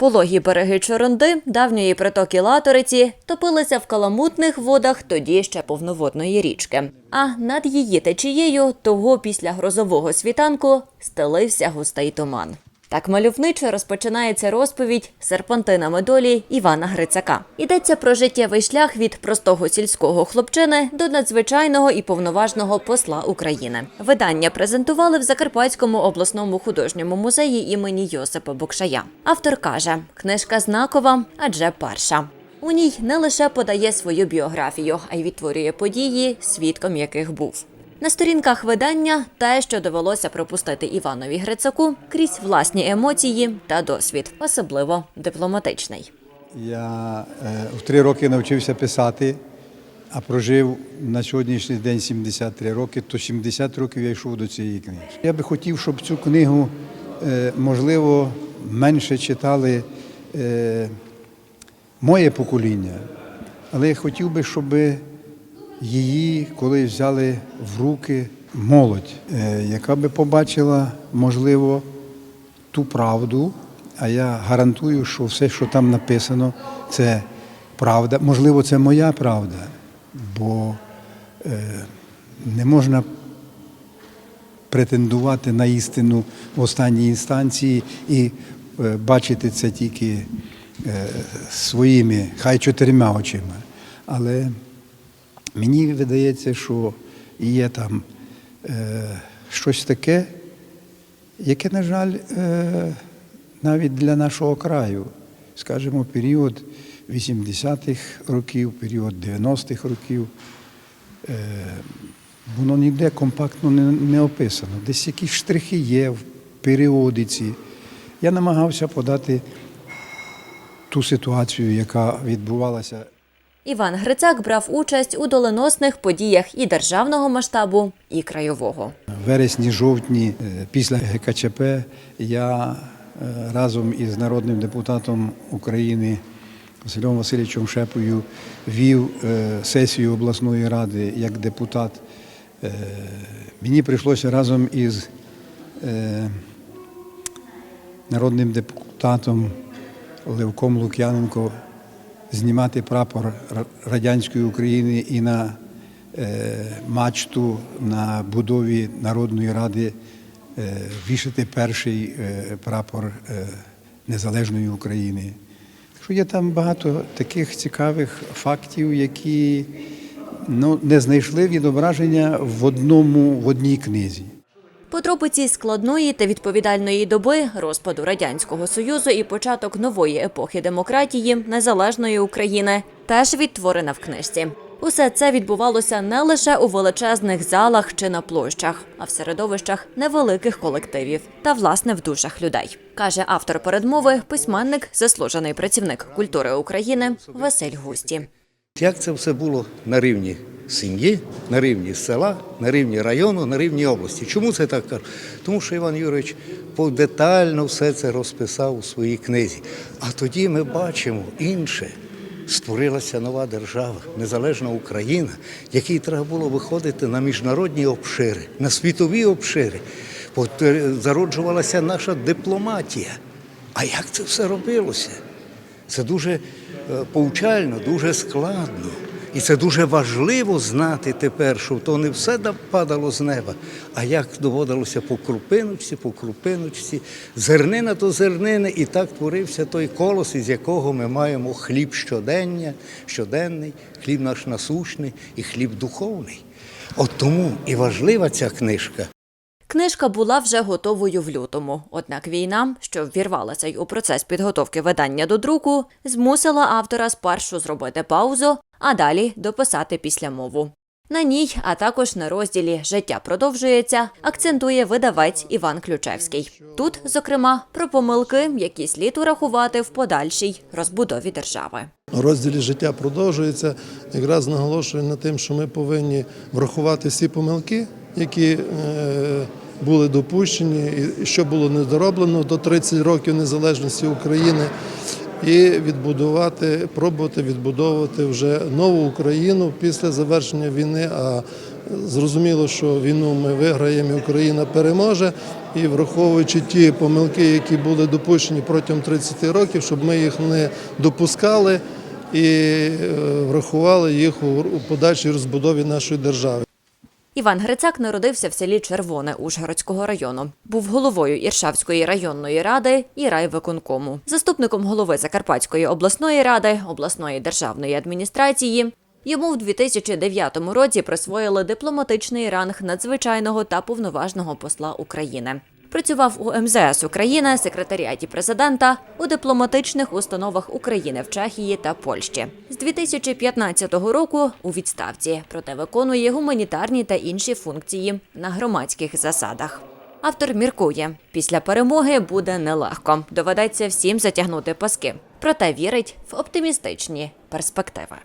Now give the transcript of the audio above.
Пологі береги Чорунди, давньої притоки Латориці, топилися в каламутних водах тоді ще повноводної річки. А над її течією того після грозового світанку стелився густий туман. Так мальовничо розпочинається розповідь серпантинами долі Івана Грицака. Йдеться про життєвий шлях від простого сільського хлопчини до надзвичайного і повноважного посла України. Видання презентували в Закарпатському обласному художньому музеї імені Йосипа Букшая. Автор каже, книжка знакова, адже перша. У ній не лише подає свою біографію, а й відтворює події, свідком яких був. На сторінках видання те, що довелося пропустити Іванові Грицаку крізь власні емоції та досвід, особливо дипломатичний. Я е, в три роки навчився писати, а прожив на сьогоднішній день 73 роки, то 70 років я йшов до цієї книжки. Я би хотів, щоб цю книгу, е, можливо, менше читали е, моє покоління, але я хотів би, щоб її колись взяли в руки молодь, е, яка би побачила, можливо, ту правду, а я гарантую, що все, що там написано, це правда. Можливо, це моя правда, бо е, не можна претендувати на істину в останній інстанції і е, бачити це тільки своїми, хай чотирма очима. Але мені видається, що є там е, щось таке, яке, на жаль, е, навіть для нашого краю, скажімо, період 80-х років, період 90-х років, е, воно ніде компактно не, не описано. Десь якісь штрихи є в періодиці. Я намагався подати ту ситуацію, яка відбувалася. Іван Грицак брав участь у доленосних подіях і державного масштабу, і краєвого. В вересні-жовтні е, після ГКЧП я е, разом із народним депутатом України Василем Васильовичем Шепою вів е, сесію обласної ради як депутат. Мені прийшлося разом із народним депутатом Левком Лук'яненко знімати прапор Ра- радянської України і на е, мачту на будові Народної ради е, вішати перший е, прапор незалежної України. Так що є там багато таких цікавих фактів, які ну, не знайшли відображення в одному в одній книзі. Подробиці складної та відповідальної доби розпаду радянського союзу і початок нової епохи демократії незалежної України теж відтворена в книжці. Усе це відбувалося не лише у величезних залах чи на площах, а в середовищах невеликих колективів та власне в душах людей, каже автор передмови, письменник, заслужений працівник культури України Василь Густі. Як це все було на рівні сім'ї, на рівні села, на рівні району, на рівні області? Чому це так кажу? Тому що Іван Юрійович детально все це розписав у своїй книзі. А тоді ми бачимо інше. Створилася нова держава, незалежна Україна, якій треба було виходити на міжнародні обшири, на світові обшири. Е, Зароджувалася наша дипломатія. А як це все робилося? Це дуже е, повчально, дуже складно. І це дуже важливо знати тепер, що то не все падало з неба, а як доводилося по крупиночці, по крупиночці, зернина до зернини, і так творився той колос, із якого ми маємо хліб щодення, щоденний, хліб наш насущний і хліб духовний. От тому і важлива ця книжка. Книжка була вже готовою в лютому. Однак війна, що ввірвалася й у процес підготовки видання до друку, змусила автора спершу зробити паузу, а далі дописати післямову. На ній, а також на розділі Життя продовжується, акцентує видавець Іван Ключевський. Тут, зокрема, про помилки, які слід урахувати в подальшій розбудові держави. Розділі життя продовжується. Якраз наголошую на тим, що ми повинні врахувати всі помилки, які е, були допущені, і що було недороблено до 30 років незалежності України, і відбудувати, пробувати відбудовувати вже нову Україну після завершення війни. А Зрозуміло, що війну ми виграємо, і Україна переможе. І враховуючи ті помилки, які були допущені протягом 30 років, щоб ми їх не допускали і е, врахували їх у у подальшій розбудові нашої держави. Іван Грицак народився в селі Червоне Ужгородського району. Був головою Іршавської районної ради і райвиконкому, заступником голови Закарпатської обласної ради, обласної державної адміністрації. Йому в 2009 році присвоїли дипломатичний ранг надзвичайного та повноважного посла України. Працював у МЗС України, секретаріаті президента, у дипломатичних установах України в Чехії та Польщі. З 2015 року у відставці, проте виконує гуманітарні та інші функції на громадських засадах. Автор міркує, після перемоги буде нелегко. Доведеться всім затягнути паски. Проте вірить в оптимістичні перспективи.